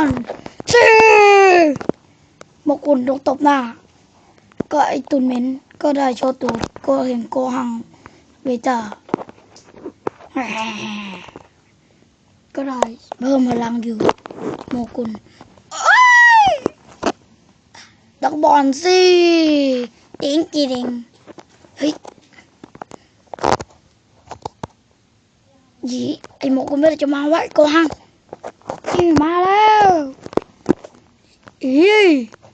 อนซีโมกุลโดนตบหน้าก็ไอตุนเหม็นก็ได้โชว์ตูดก็เห็นโกหังเวตาแหม่ก็ไยิ่งอ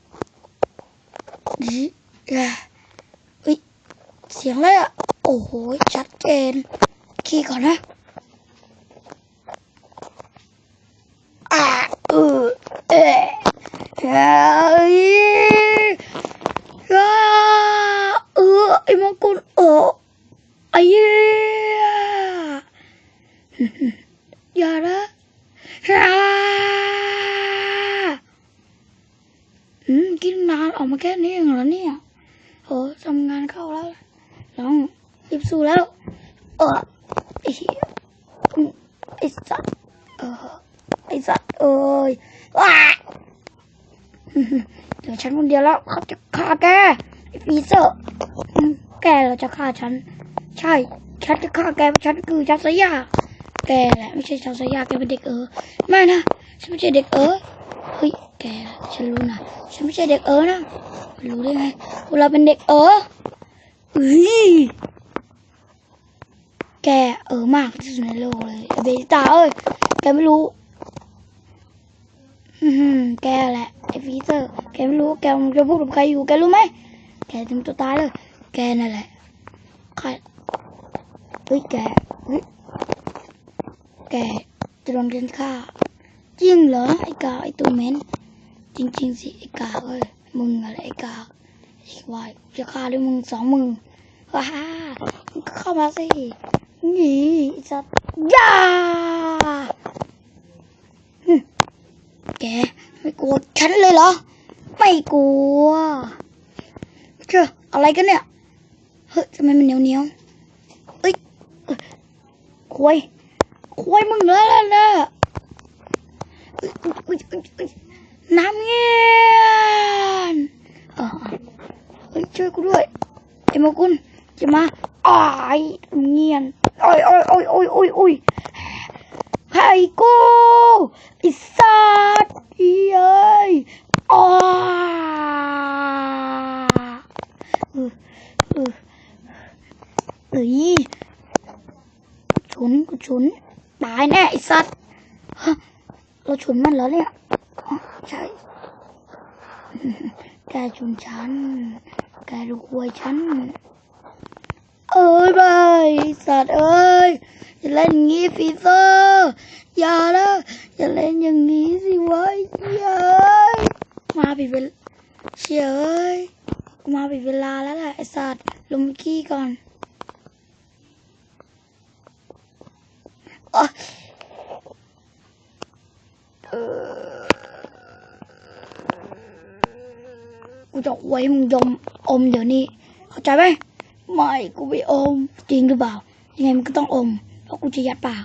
ยู่โมกุลเอ้ยดักบอลสิติงกีดิงเฮ้ยยีไอโมกุลไม่ได้จะว้โกหังนี่มาแล้วอีอีแย่เสียงอะไรอะ โอ้โห ชัดเจน ขี้ก่อนนะอ่าเออเอะเฮ้ยอ่าเออไอ้มังกรโอ้ไอ้เหี้ยอย่านะอ่า อืมกินนาน ออกมาแค่นี้เองเหรอเนี่ยโหทำงานเข้าแล้วน้องรีบสู้แล้ว เออไอ้เหี้ยไอ้สัตว์เออไอ้สัตว์เอ้ยว้าอืมเดี๋ยวฉันคนเดียวแล้วเขาจะฆ่าแกไอ้ฟีเซอร์อืมแกเราจะฆ่าฉัน ใช่ ฉันจะฆ่าแกเพราะฉันคือชาวสยาแกแหละไม่ใช่ชาวสยาแกเป็นเด็กเออไม่นะฉันไม่ใช่เด็กเออเฮ้ย แกฉันรู้นะฉันไม่ใช่เด็กเออนะรู้ได้ไงพวกเราเป็นเด็กเออเฮ้ยแกเออมากที่สุดในโลกเลยเบตาเอ้ยแกไม่รู้อืแกแหละไอ้ฟีเซอร์แกไม่รู้แกมันจะพูดกับใครอยู่แกรู้ไหมแกถึงตัวตายเลยแกนั่นแหละใครเฮ้ยแกเฮ้ยแกจะโดนฉันฆ่าจริงเหรอไอ้กาไอ้ตัวเหม็น จริงๆสิไอ้กาเอ้ยมึงอะไรไอ้กาไอ้วายจะฆ่าด้วยมึงสองมือว้าเข้ามาสินี่ไอ้สัตว์ย่าแกไม่กลัวฉันเลยเหรอ ไม่กลัวเชื่ออะไรกันเนี่ย เฮ้ยทำไมมันเหนียวเหนียวเอ้ยควยควยมึงเหรอล่ะอุ๊ยอุ๊ยอุ๊ยอุ๊ยน้ำเงียนเออเฮ้ยช่วยกูด้วยไอ้โมกุลจะ มาอ้ายเงียนโอ้ยโอ้ยโอ้ยโอ้ยโอ้ยโอ้ยให้กูไอ้สัตว์เอ้ยอ้าเออเออเอ้ยฉุนกูฉุนฉันเหรอเนี่ยอ๋อใช่แกฉุนฉัน แกรวยฉัน เอ้ยบายสัตว์เอ้ย อย่าเล่นงี้ฟีเซอร์อย่านะอย่าเล่นอย่างนี้สิวะเย้ยมาผิดเวลาเฉยเอ้ยมาผิดเวลาแล้วแหละไอสัตว์ลงขี้ก่อนอ๊ะ กูจะไว้มึงยมอมเดี๋ยวนี้ เข้าใจไหมไม่กูไม่อมจริงหรือเปล่ายังไงมึงก็ต้องอมเพราะกูจะยัดปาก